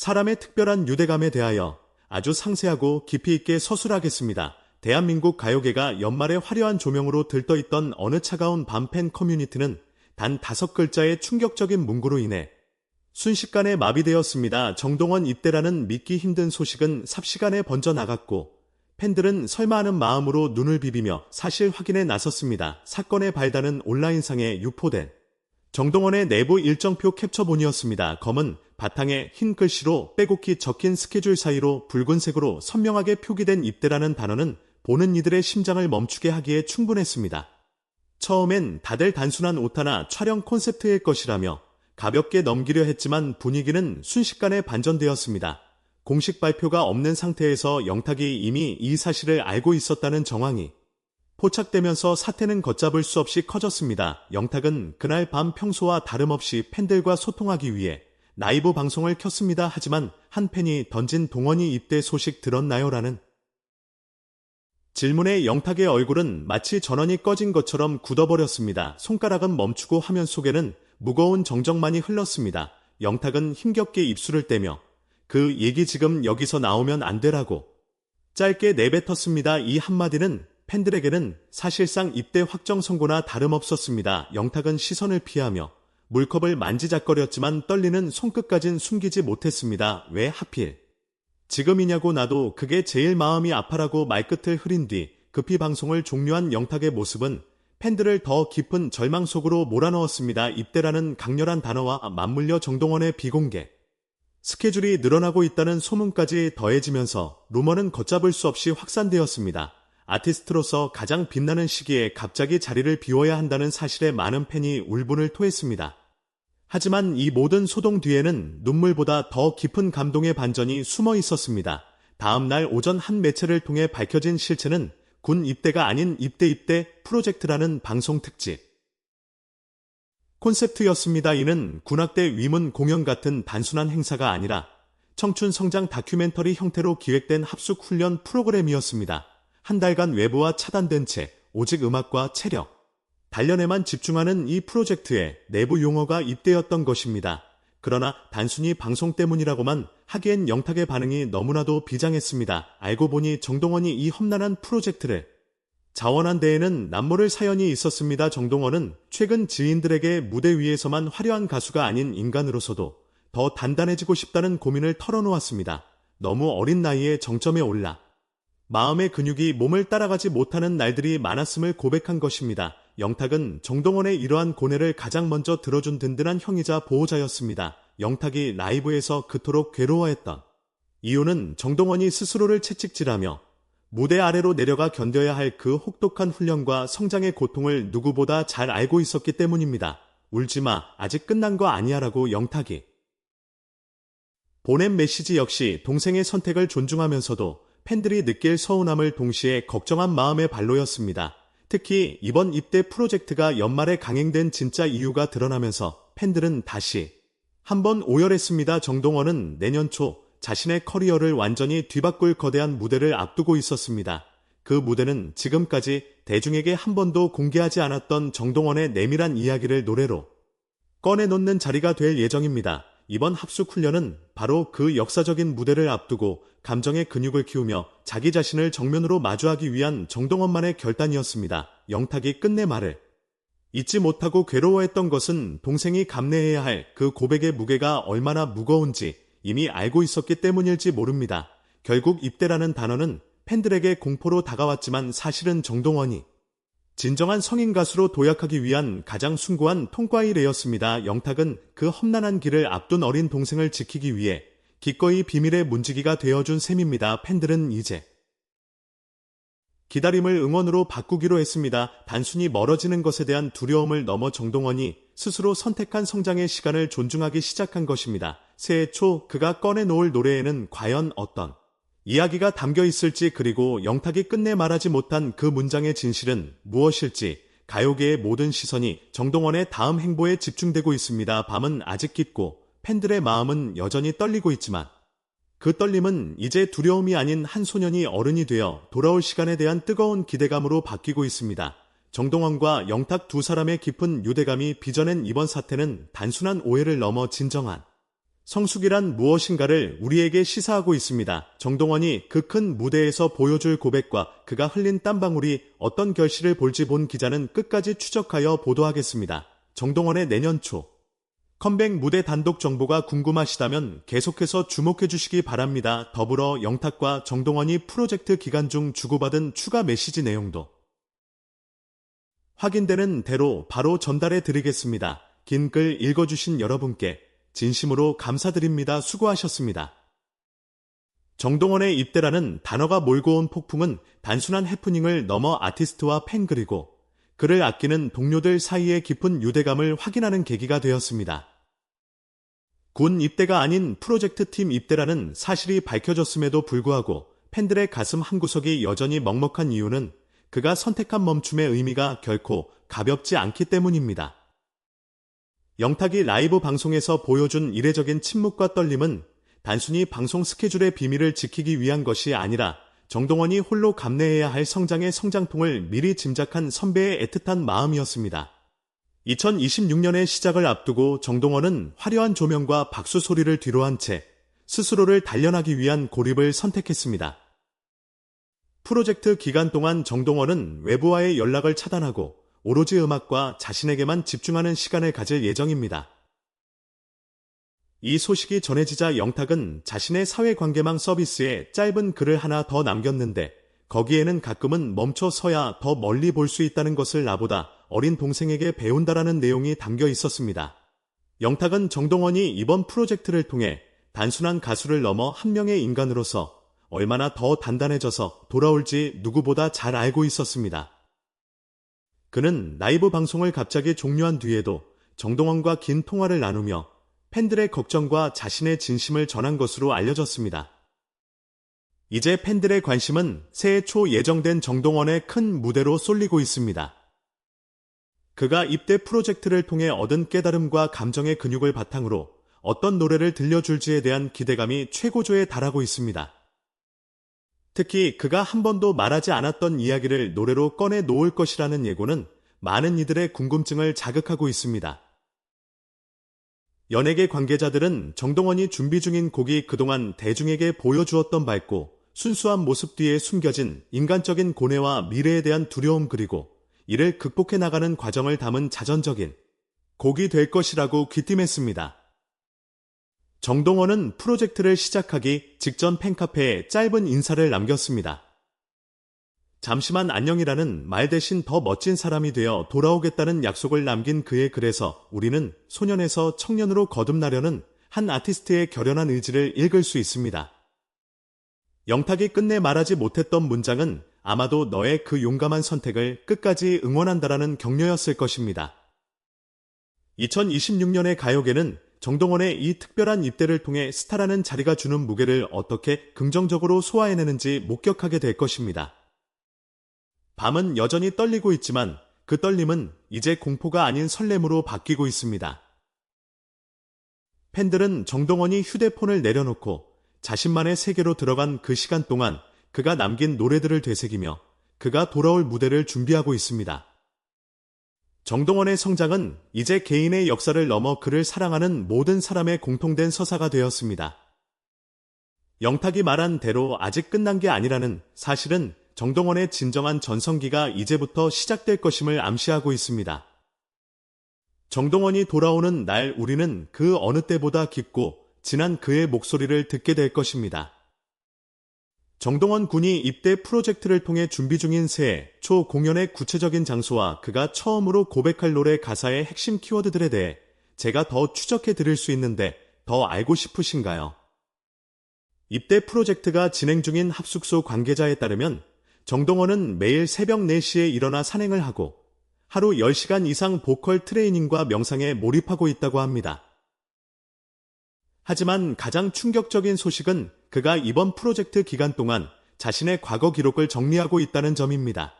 사람의 특별한 유대감에 대하여 아주 상세하고 깊이 있게 서술하겠습니다. 대한민국 가요계가 연말에 화려한 조명으로 들떠있던 어느 차가운 밤팬 커뮤니티는 단 다섯 글자의 충격적인 문구로 인해 순식간에 마비되었습니다. 정동원 입대라는 믿기 힘든 소식은 삽시간에 번져나갔고 팬들은 설마 하는 마음으로 눈을 비비며 사실 확인에 나섰습니다. 사건의 발단은 온라인상에 유포된 정동원의 내부 일정표 캡처본이었습니다. 검은 바탕에 흰 글씨로 빼곡히 적힌 스케줄 사이로 붉은색으로 선명하게 표기된 입대라는 단어는 보는 이들의 심장을 멈추게 하기에 충분했습니다. 처음엔 다들 단순한 오타나 촬영 콘셉트일 것이라며 가볍게 넘기려 했지만 분위기는 순식간에 반전되었습니다. 공식 발표가 없는 상태에서 영탁이 이미 이 사실을 알고 있었다는 정황이 포착되면서 사태는 걷잡을 수 없이 커졌습니다. 영탁은 그날 밤 평소와 다름없이 팬들과 소통하기 위해 라이브 방송을 켰습니다. 하지만 한 팬이 던진 동원이 입대 소식 들었나요? 라는 질문에 영탁의 얼굴은 마치 전원이 꺼진 것처럼 굳어버렸습니다. 손가락은 멈추고 화면 속에는 무거운 정적만이 흘렀습니다. 영탁은 힘겹게 입술을 떼며 그 얘기 지금 여기서 나오면 안 되라고 짧게 내뱉었습니다. 이 한마디는 팬들에게는 사실상 입대 확정 선고나 다름없었습니다. 영탁은 시선을 피하며 물컵을 만지작거렸지만 떨리는 손끝까진 숨기지 못했습니다. 왜 하필? 지금이냐고 나도 그게 제일 마음이 아파라고 말끝을 흐린 뒤 급히 방송을 종료한 영탁의 모습은 팬들을 더 깊은 절망 속으로 몰아넣었습니다. 입대라는 강렬한 단어와 맞물려 정동원의 비공개. 스케줄이 늘어나고 있다는 소문까지 더해지면서 루머는 걷잡을 수 없이 확산되었습니다. 아티스트로서 가장 빛나는 시기에 갑자기 자리를 비워야 한다는 사실에 많은 팬이 울분을 토했습니다. 하지만 이 모든 소동 뒤에는 눈물보다 더 깊은 감동의 반전이 숨어 있었습니다. 다음 날 오전 한 매체를 통해 밝혀진 실체는 군 입대가 아닌 입대 입대 프로젝트라는 방송 특집. 콘셉트였습니다. 이는 군악대 위문 공연 같은 단순한 행사가 아니라 청춘 성장 다큐멘터리 형태로 기획된 합숙 훈련 프로그램이었습니다. 한 달간 외부와 차단된 채 오직 음악과 체력, 단련에만 집중하는 이 프로젝트에 내부 용어가 입대였던 것입니다. 그러나 단순히 방송 때문이라고만 하기엔 영탁의 반응이 너무나도 비장했습니다. 알고 보니 정동원이 이 험난한 프로젝트를 자원한 데에는 남모를 사연이 있었습니다. 정동원은 최근 지인들에게 무대 위에서만 화려한 가수가 아닌 인간으로서도 더 단단해지고 싶다는 고민을 털어놓았습니다. 너무 어린 나이에 정점에 올라 마음의 근육이 몸을 따라가지 못하는 날들이 많았음을 고백한 것입니다. 영탁은 정동원의 이러한 고뇌를 가장 먼저 들어준 든든한 형이자 보호자였습니다. 영탁이 라이브에서 그토록 괴로워했던 이유는 정동원이 스스로를 채찍질하며 무대 아래로 내려가 견뎌야 할 그 혹독한 훈련과 성장의 고통을 누구보다 잘 알고 있었기 때문입니다. 울지마, 아직 끝난 거 아니야 라고 영탁이 보낸 메시지 역시 동생의 선택을 존중하면서도 팬들이 느낄 서운함을 동시에 걱정한 마음의 발로였습니다. 특히 이번 입대 프로젝트가 연말에 강행된 진짜 이유가 드러나면서 팬들은 다시 한번 오열했습니다. 정동원은 내년 초 자신의 커리어를 완전히 뒤바꿀 거대한 무대를 앞두고 있었습니다. 그 무대는 지금까지 대중에게 한 번도 공개하지 않았던 정동원의 내밀한 이야기를 노래로 꺼내놓는 자리가 될 예정입니다. 이번 합숙 훈련은 바로 그 역사적인 무대를 앞두고 감정의 근육을 키우며 자기 자신을 정면으로 마주하기 위한 정동원만의 결단이었습니다. 영탁이 끝내 말을 잊지 못하고 괴로워했던 것은 동생이 감내해야 할 그 고백의 무게가 얼마나 무거운지 이미 알고 있었기 때문일지 모릅니다. 결국 입대라는 단어는 팬들에게 공포로 다가왔지만 사실은 정동원이 진정한 성인 가수로 도약하기 위한 가장 숭고한 통과일이었습니다. 영탁은 그 험난한 길을 앞둔 어린 동생을 지키기 위해 기꺼이 비밀의 문지기가 되어준 셈입니다. 팬들은 이제 기다림을 응원으로 바꾸기로 했습니다. 단순히 멀어지는 것에 대한 두려움을 넘어 정동원이 스스로 선택한 성장의 시간을 존중하기 시작한 것입니다. 새해 초 그가 꺼내놓을 노래에는 과연 어떤 이야기가 담겨 있을지 그리고 영탁이 끝내 말하지 못한 그 문장의 진실은 무엇일지 가요계의 모든 시선이 정동원의 다음 행보에 집중되고 있습니다. 밤은 아직 깊고 팬들의 마음은 여전히 떨리고 있지만 그 떨림은 이제 두려움이 아닌 한 소년이 어른이 되어 돌아올 시간에 대한 뜨거운 기대감으로 바뀌고 있습니다. 정동원과 영탁 두 사람의 깊은 유대감이 빚어낸 이번 사태는 단순한 오해를 넘어 진정한 성숙이란 무엇인가를 우리에게 시사하고 있습니다. 정동원이 그 큰 무대에서 보여줄 고백과 그가 흘린 땀방울이 어떤 결실을 볼지 본 기자는 끝까지 추적하여 보도하겠습니다. 정동원의 내년 초 컴백 무대 단독 정보가 궁금하시다면 계속해서 주목해 주시기 바랍니다. 더불어 영탁과 정동원이 프로젝트 기간 중 주고받은 추가 메시지 내용도 확인되는 대로 바로 전달해 드리겠습니다. 긴 글 읽어주신 여러분께 진심으로 감사드립니다. 수고하셨습니다. 정동원의 입대라는 단어가 몰고 온 폭풍은 단순한 해프닝을 넘어 아티스트와 팬 그리고 그를 아끼는 동료들 사이의 깊은 유대감을 확인하는 계기가 되었습니다. 군 입대가 아닌 프로젝트 팀 입대라는 사실이 밝혀졌음에도 불구하고 팬들의 가슴 한구석이 여전히 먹먹한 이유는 그가 선택한 멈춤의 의미가 결코 가볍지 않기 때문입니다. 영탁이 라이브 방송에서 보여준 이례적인 침묵과 떨림은 단순히 방송 스케줄의 비밀을 지키기 위한 것이 아니라 정동원이 홀로 감내해야 할 성장의 성장통을 미리 짐작한 선배의 애틋한 마음이었습니다. 2026년의 시작을 앞두고 정동원은 화려한 조명과 박수 소리를 뒤로한 채 스스로를 단련하기 위한 고립을 선택했습니다. 프로젝트 기간 동안 정동원은 외부와의 연락을 차단하고 오로지 음악과 자신에게만 집중하는 시간을 가질 예정입니다. 이 소식이 전해지자 영탁은 자신의 사회관계망 서비스에 짧은 글을 하나 더 남겼는데 거기에는 가끔은 멈춰 서야 더 멀리 볼 수 있다는 것을 나보다 어린 동생에게 배운다라는 내용이 담겨 있었습니다. 영탁은 정동원이 이번 프로젝트를 통해 단순한 가수를 넘어 한 명의 인간으로서 얼마나 더 단단해져서 돌아올지 누구보다 잘 알고 있었습니다. 그는 라이브 방송을 갑자기 종료한 뒤에도 정동원과 긴 통화를 나누며 팬들의 걱정과 자신의 진심을 전한 것으로 알려졌습니다. 이제 팬들의 관심은 새해 초 예정된 정동원의 큰 무대로 쏠리고 있습니다. 그가 입대 프로젝트를 통해 얻은 깨달음과 감정의 근육을 바탕으로 어떤 노래를 들려줄지에 대한 기대감이 최고조에 달하고 있습니다. 특히 그가 한 번도 말하지 않았던 이야기를 노래로 꺼내 놓을 것이라는 예고는 많은 이들의 궁금증을 자극하고 있습니다. 연예계 관계자들은 정동원이 준비 중인 곡이 그동안 대중에게 보여주었던 밝고 순수한 모습 뒤에 숨겨진 인간적인 고뇌와 미래에 대한 두려움 그리고 이를 극복해 나가는 과정을 담은 자전적인 곡이 될 것이라고 귀띔했습니다. 정동원은 프로젝트를 시작하기 직전 팬카페에 짧은 인사를 남겼습니다. 잠시만 안녕이라는 말 대신 더 멋진 사람이 되어 돌아오겠다는 약속을 남긴 그의 글에서 우리는 소년에서 청년으로 거듭나려는 한 아티스트의 결연한 의지를 읽을 수 있습니다. 영탁이 끝내 말하지 못했던 문장은 아마도 너의 그 용감한 선택을 끝까지 응원한다라는 격려였을 것입니다. 2026년의 가요계는 정동원의 이 특별한 입대를 통해 스타라는 자리가 주는 무게를 어떻게 긍정적으로 소화해내는지 목격하게 될 것입니다. 밤은 여전히 떨리고 있지만 그 떨림은 이제 공포가 아닌 설렘으로 바뀌고 있습니다. 팬들은 정동원이 휴대폰을 내려놓고 자신만의 세계로 들어간 그 시간 동안 그가 남긴 노래들을 되새기며 그가 돌아올 무대를 준비하고 있습니다. 정동원의 성장은 이제 개인의 역사를 넘어 그를 사랑하는 모든 사람의 공통된 서사가 되었습니다. 영탁이 말한 대로 아직 끝난 게 아니라는 사실은 정동원의 진정한 전성기가 이제부터 시작될 것임을 암시하고 있습니다. 정동원이 돌아오는 날 우리는 그 어느 때보다 깊고 진한 그의 목소리를 듣게 될 것입니다. 정동원 군이 입대 프로젝트를 통해 준비 중인 새해 초 공연의 구체적인 장소와 그가 처음으로 고백할 노래 가사의 핵심 키워드들에 대해 제가 더 추적해 드릴 수 있는데 더 알고 싶으신가요? 입대 프로젝트가 진행 중인 합숙소 관계자에 따르면 정동원은 매일 새벽 4시에 일어나 산행을 하고 하루 10시간 이상 보컬 트레이닝과 명상에 몰입하고 있다고 합니다. 하지만 가장 충격적인 소식은 그가 이번 프로젝트 기간 동안 자신의 과거 기록을 정리하고 있다는 점입니다.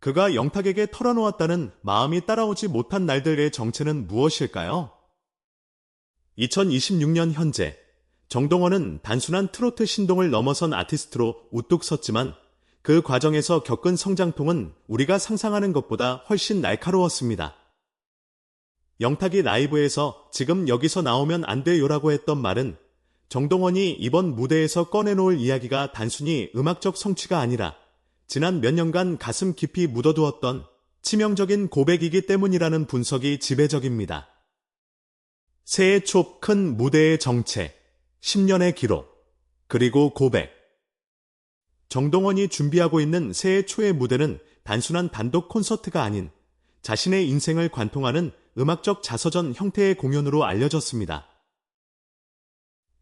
그가 영탁에게 털어놓았다는 마음이 따라오지 못한 날들의 정체는 무엇일까요? 2026년 현재 정동원은 단순한 트로트 신동을 넘어선 아티스트로 우뚝 섰지만 그 과정에서 겪은 성장통은 우리가 상상하는 것보다 훨씬 날카로웠습니다. 영탁이 라이브에서 지금 여기서 나오면 안 돼요라고 했던 말은 정동원이 이번 무대에서 꺼내놓을 이야기가 단순히 음악적 성취가 아니라 지난 몇 년간 가슴 깊이 묻어두었던 치명적인 고백이기 때문이라는 분석이 지배적입니다. 새해 초 큰 무대의 정체, 10년의 기록, 그리고 고백. 정동원이 준비하고 있는 새해 초의 무대는 단순한 단독 콘서트가 아닌 자신의 인생을 관통하는 음악적 자서전 형태의 공연으로 알려졌습니다.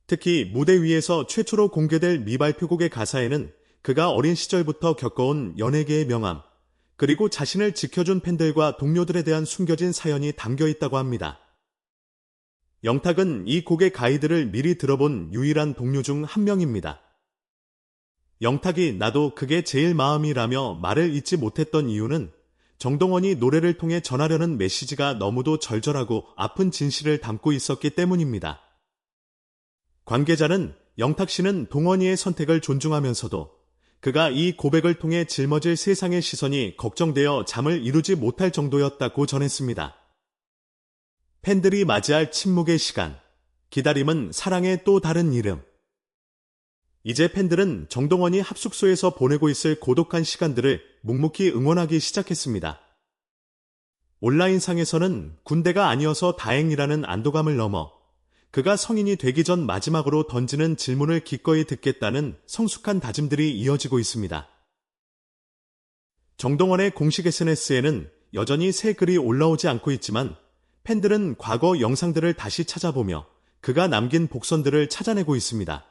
특히 무대 위에서 최초로 공개될 미발표곡의 가사에는 그가 어린 시절부터 겪어온 연예계의 명함, 그리고 자신을 지켜준 팬들과 동료들에 대한 숨겨진 사연이 담겨 있다고 합니다. 영탁은 이 곡의 가이드를 미리 들어본 유일한 동료 중 한 명입니다. 영탁이 나도 그게 제일 마음이라며 말을 잊지 못했던 이유는 정동원이 노래를 통해 전하려는 메시지가 너무도 절절하고 아픈 진실을 담고 있었기 때문입니다. 관계자는 영탁 씨는 동원이의 선택을 존중하면서도 그가 이 고백을 통해 짊어질 세상의 시선이 걱정되어 잠을 이루지 못할 정도였다고 전했습니다. 팬들이 맞이할 침묵의 시간, 기다림은 사랑의 또 다른 이름. 이제 팬들은 정동원이 합숙소에서 보내고 있을 고독한 시간들을 묵묵히 응원하기 시작했습니다. 온라인상에서는 군대가 아니어서 다행이라는 안도감을 넘어 그가 성인이 되기 전 마지막으로 던지는 질문을 기꺼이 듣겠다는 성숙한 다짐들이 이어지고 있습니다. 정동원의 공식 SNS에는 여전히 새 글이 올라오지 않고 있지만 팬들은 과거 영상들을 다시 찾아보며 그가 남긴 복선들을 찾아내고 있습니다.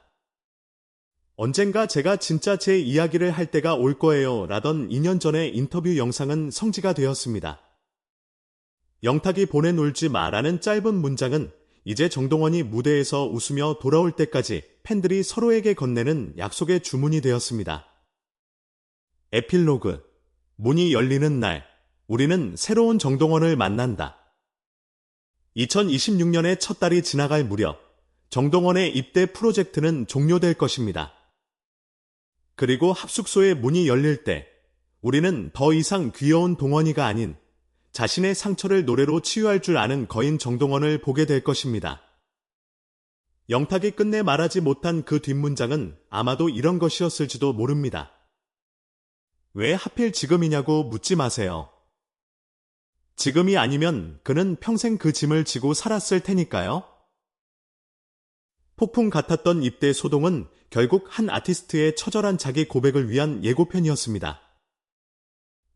언젠가 제가 진짜 제 이야기를 할 때가 올 거예요 라던 2년 전의 인터뷰 영상은 성지가 되었습니다. 영탁이 보내놀지 마라는 짧은 문장은 이제 정동원이 무대에서 웃으며 돌아올 때까지 팬들이 서로에게 건네는 약속의 주문이 되었습니다. 에필로그 문이 열리는 날 우리는 새로운 정동원을 만난다. 2026년의 첫 달이 지나갈 무렵 정동원의 입대 프로젝트는 종료될 것입니다. 그리고 합숙소의 문이 열릴 때 우리는 더 이상 귀여운 동원이가 아닌 자신의 상처를 노래로 치유할 줄 아는 거인 정동원을 보게 될 것입니다. 영탁이 끝내 말하지 못한 그 뒷문장은 아마도 이런 것이었을지도 모릅니다. 왜 하필 지금이냐고 묻지 마세요. 지금이 아니면 그는 평생 그 짐을 지고 살았을 테니까요. 폭풍 같았던 입대 소동은 결국 한 아티스트의 처절한 자기 고백을 위한 예고편이었습니다.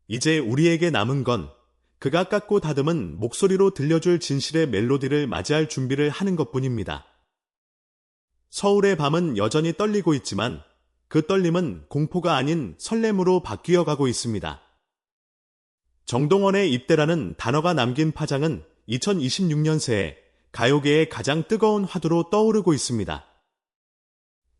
이제 우리에게 남은 건 그가 깎고 다듬은 목소리로 들려줄 진실의 멜로디를 맞이할 준비를 하는 것 뿐입니다. 서울의 밤은 여전히 떨리고 있지만 그 떨림은 공포가 아닌 설렘으로 바뀌어 가고 있습니다. 정동원의 입대라는 단어가 남긴 파장은 2026년 새에 가요계의 가장 뜨거운 화두로 떠오르고 있습니다.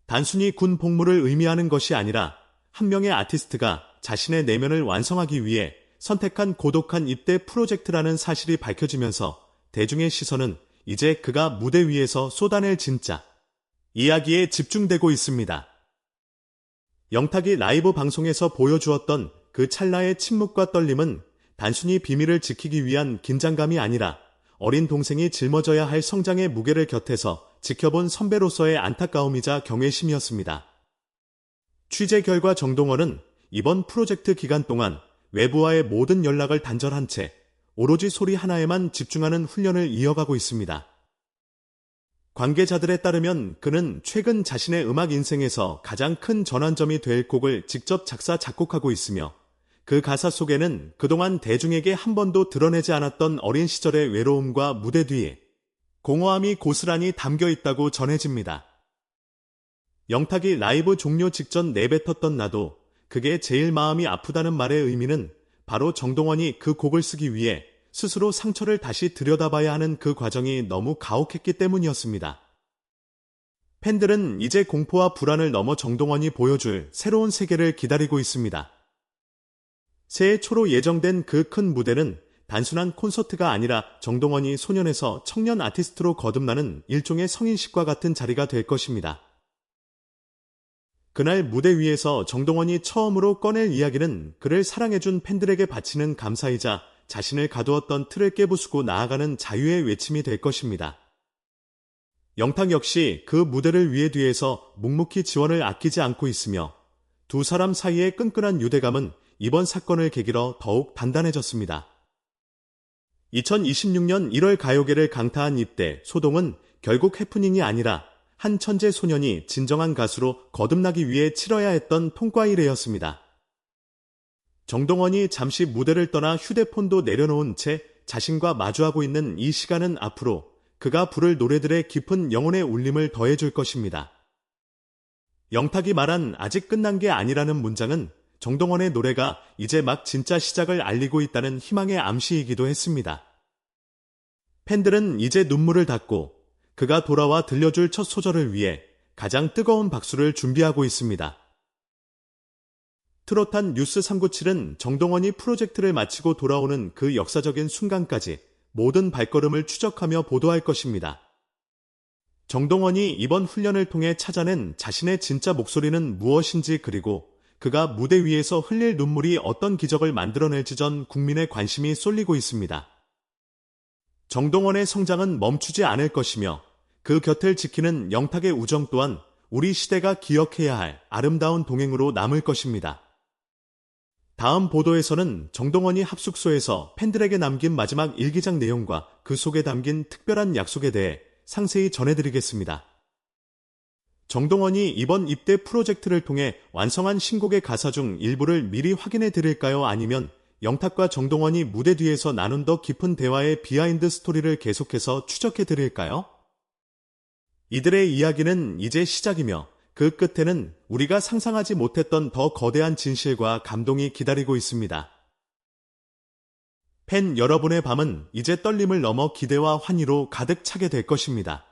단순히 군 복무를 의미하는 것이 아니라 한 명의 아티스트가 자신의 내면을 완성하기 위해 선택한 고독한 입대 프로젝트라는 사실이 밝혀지면서 대중의 시선은 이제 그가 무대 위에서 쏟아낼 진짜 이야기에 집중되고 있습니다. 영탁이 라이브 방송에서 보여주었던 그 찰나의 침묵과 떨림은 단순히 비밀을 지키기 위한 긴장감이 아니라 어린 동생이 짊어져야 할 성장의 무게를 곁에서 지켜본 선배로서의 안타까움이자 경외심이었습니다. 취재 결과 정동원은 이번 프로젝트 기간 동안 외부와의 모든 연락을 단절한 채 오로지 소리 하나에만 집중하는 훈련을 이어가고 있습니다. 관계자들에 따르면 그는 최근 자신의 음악 인생에서 가장 큰 전환점이 될 곡을 직접 작사, 작곡하고 있으며 그 가사 속에는 그동안 대중에게 한 번도 드러내지 않았던 어린 시절의 외로움과 무대 뒤에 공허함이 고스란히 담겨 있다고 전해집니다. 영탁이 라이브 종료 직전 내뱉었던 나도 그게 제일 마음이 아프다는 말의 의미는 바로 정동원이 그 곡을 쓰기 위해 스스로 상처를 다시 들여다봐야 하는 그 과정이 너무 가혹했기 때문이었습니다. 팬들은 이제 공포와 불안을 넘어 정동원이 보여줄 새로운 세계를 기다리고 있습니다. 새해 초로 예정된 그 큰 무대는 단순한 콘서트가 아니라 정동원이 소년에서 청년 아티스트로 거듭나는 일종의 성인식과 같은 자리가 될 것입니다. 그날 무대 위에서 정동원이 처음으로 꺼낼 이야기는 그를 사랑해준 팬들에게 바치는 감사이자 자신을 가두었던 틀을 깨부수고 나아가는 자유의 외침이 될 것입니다. 영탁 역시 그 무대를 위해 뒤에서 묵묵히 지원을 아끼지 않고 있으며 두 사람 사이의 끈끈한 유대감은 이번 사건을 계기로 더욱 단단해졌습니다. 2026년 1월 가요계를 강타한 이때 소동은 결국 해프닝이 아니라 한 천재 소년이 진정한 가수로 거듭나기 위해 치러야 했던 통과일회였습니다. 정동원이 잠시 무대를 떠나 휴대폰도 내려놓은 채 자신과 마주하고 있는 이 시간은 앞으로 그가 부를 노래들의 깊은 영혼의 울림을 더해줄 것입니다. 영탁이 말한 아직 끝난 게 아니라는 문장은 정동원의 노래가 이제 막 진짜 시작을 알리고 있다는 희망의 암시이기도 했습니다. 팬들은 이제 눈물을 닦고 그가 돌아와 들려줄 첫 소절을 위해 가장 뜨거운 박수를 준비하고 있습니다. 트롯한 뉴스 397은 정동원이 프로젝트를 마치고 돌아오는 그 역사적인 순간까지 모든 발걸음을 추적하며 보도할 것입니다. 정동원이 이번 훈련을 통해 찾아낸 자신의 진짜 목소리는 무엇인지 그리고 그가 무대 위에서 흘릴 눈물이 어떤 기적을 만들어낼지 전 국민의 관심이 쏠리고 있습니다. 정동원의 성장은 멈추지 않을 것이며 그 곁을 지키는 영탁의 우정 또한 우리 시대가 기억해야 할 아름다운 동행으로 남을 것입니다. 다음 보도에서는 정동원이 합숙소에서 팬들에게 남긴 마지막 일기장 내용과 그 속에 담긴 특별한 약속에 대해 상세히 전해드리겠습니다. 정동원이 이번 입대 프로젝트를 통해 완성한 신곡의 가사 중 일부를 미리 확인해 드릴까요? 아니면 영탁과 정동원이 무대 뒤에서 나눈 더 깊은 대화의 비하인드 스토리를 계속해서 추적해 드릴까요? 이들의 이야기는 이제 시작이며 그 끝에는 우리가 상상하지 못했던 더 거대한 진실과 감동이 기다리고 있습니다. 팬 여러분의 밤은 이제 떨림을 넘어 기대와 환희로 가득 차게 될 것입니다.